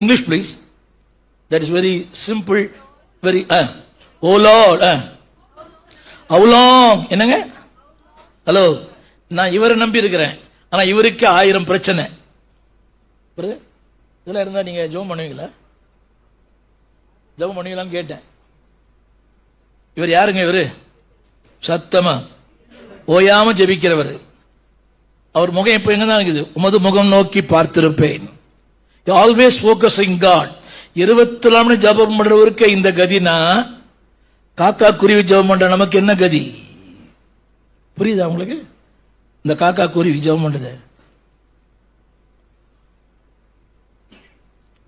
English, please. That is very simple, very. Uh, oh Lord. Uh. How long? என்னங்க hello நான் இவரை நம்பி இருக்கிறேன் ஆனா இவருக்கு ஆயிரம் பிரச்சனை புரியுது? இதெல்லாம் இருந்தா நீங்க ஜோம் பண்ணுவீங்களா ஜெபம் பண்ணுவீங்களான்னு கேட்டேன் இவர் யாருங்க இவரு சத்தமா ஓயாம ஜெபிக்கிறவர் அவர் முகம் இப்ப எங்க தான் இருக்குது உமது முகம் நோக்கி பார்த்திருப்பேன் ஆல்வேஸ் ஃபோக்கஸிங் காட் இருபத்தி நாலு ஜபம் பண்றவருக்கு இந்த கதினா காக்கா குருவி ஜபம் பண்ற நமக்கு என்ன கதி? புரியுதா உங்களுக்கு? இந்த காக்கா குருவி ஜபம் பண்றது.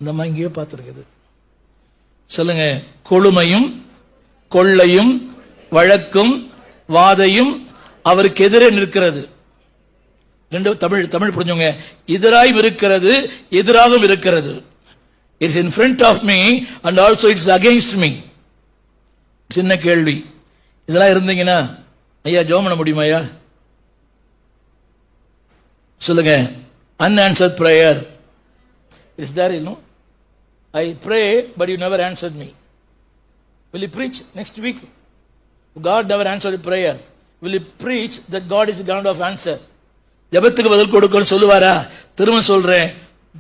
இந்த மாதிரி இங்கேயோ பார்த்துருக்குது. சொல்லுங்க கொழுமையும் கொள்ளையும் வழக்கும் வாதையும் அவருக்கு எதிரே நிற்கிறது. ரெண்டு தமிழ் தமிழ் புரிஞ்சவங்க எதிராயும் இருக்கிறது எதிராகவும் இருக்கிறது. It's in front of me and also it's against me சின்ன கேள்வி. இதெல்லாம் இருந்தீங்கன்னா ஐயா ஜோம் பண்ண முடியுமா ஐயா? சொல்லுங்க. அன்ஆன்சர்ட் ப்ரேயர் இஸ் தேர் இன்னும் I pray but you never answered me will you preach next week God never answer prayer will you preach that God is is of answer ஜெபத்துக்கு பதில் கொடுக்கணும் சொல்லுவாரா? திரும்ப சொல்றேன்.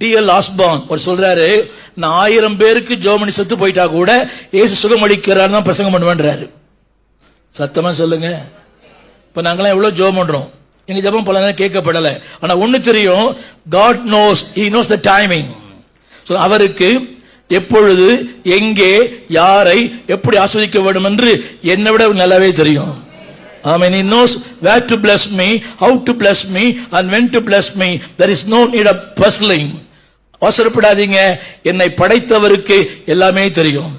டிஎல் ஆஸ்பான் ஒரு சொல்றாரு நான் ஆயிரம் பேருக்கு ஜோமணி செத்து போயிட்டா கூட ஏசு சுகமளிக்கிறார் தான் பிரசங்கம் பண்ணுவேன்றாரு. சத்தமா சொல்லுங்க. இப்ப நாங்களாம் எவ்வளவு ஜோம் பண்றோம். எங்க ஜெபம் பல நேரம் கேட்கப்படல. ஆனா ஒண்ணு தெரியும் God knows he knows the timing so அவருக்கு எப்பொழுது எங்கே யாரை எப்படி ஆஸ்வதிக்க வேண்டும் என்று என்னை விட நல்லாவே தெரியும். I mean, he knows where to bless me, how to bless me, and when to bless me. There is no need of puzzling. அவசரப்படாதீங்க என்னை படைத்தவருக்கு எல்லாமே தெரியும்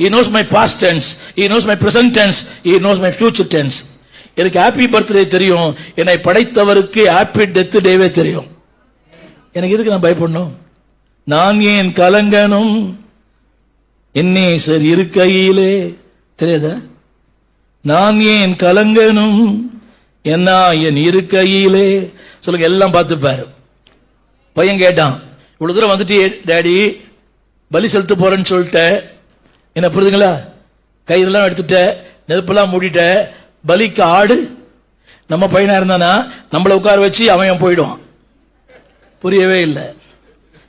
he knows my past tense he knows my present tense he knows my future tense எனக்கு happy birthday தெரியும் என்னை படைத்தவருக்கு happy death டேவே தெரியும் எனக்கு எதுக்கு நான் பயப்படணும் நான் ஏன் கலங்கனும் என்னே சரி இருக்கையிலே தெரியாதா நான் ஏன் கலங்கனும் என்ன என் இருக்கையிலே? சொல்லுங்க எல்லாம் பார்த்துப்பாரு பையன் கேட்டான் இவ்வளவு தூரம் வந்துட்டு டேடி? பலி செலுத்து போறேன்னு சொல்லிட்ட. என்ன புரியுதுங்களா? கயிறெல்லாம் எடுத்துட்ட நெருப்பெல்லாம் மூடிட்ட. பலிக்கு ஆடு. நம்ம பையனா இருந்தானா? நம்மளை உட்கார வச்சு அவன் போயிடுவான். புரியவே இல்லை.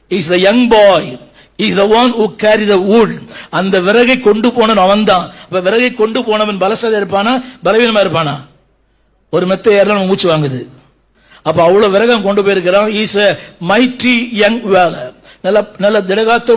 Is the young boy is the one carry the wood அந்த விறகை கொண்டு போனவன் அவன் தான் விறகை கொண்டு போனவன் பலசல இருப்பானா? பலவீனமா இருப்பானா? ஒரு மெத்த ஏறலாம் மூச்சு வாங்குது. அப்ப அவ்வளவு விறகம் கொண்டு போயிருக்கிறான். இஸ் எ மைட்டி யங் வேலை நல்ல நல்ல திடகாத்த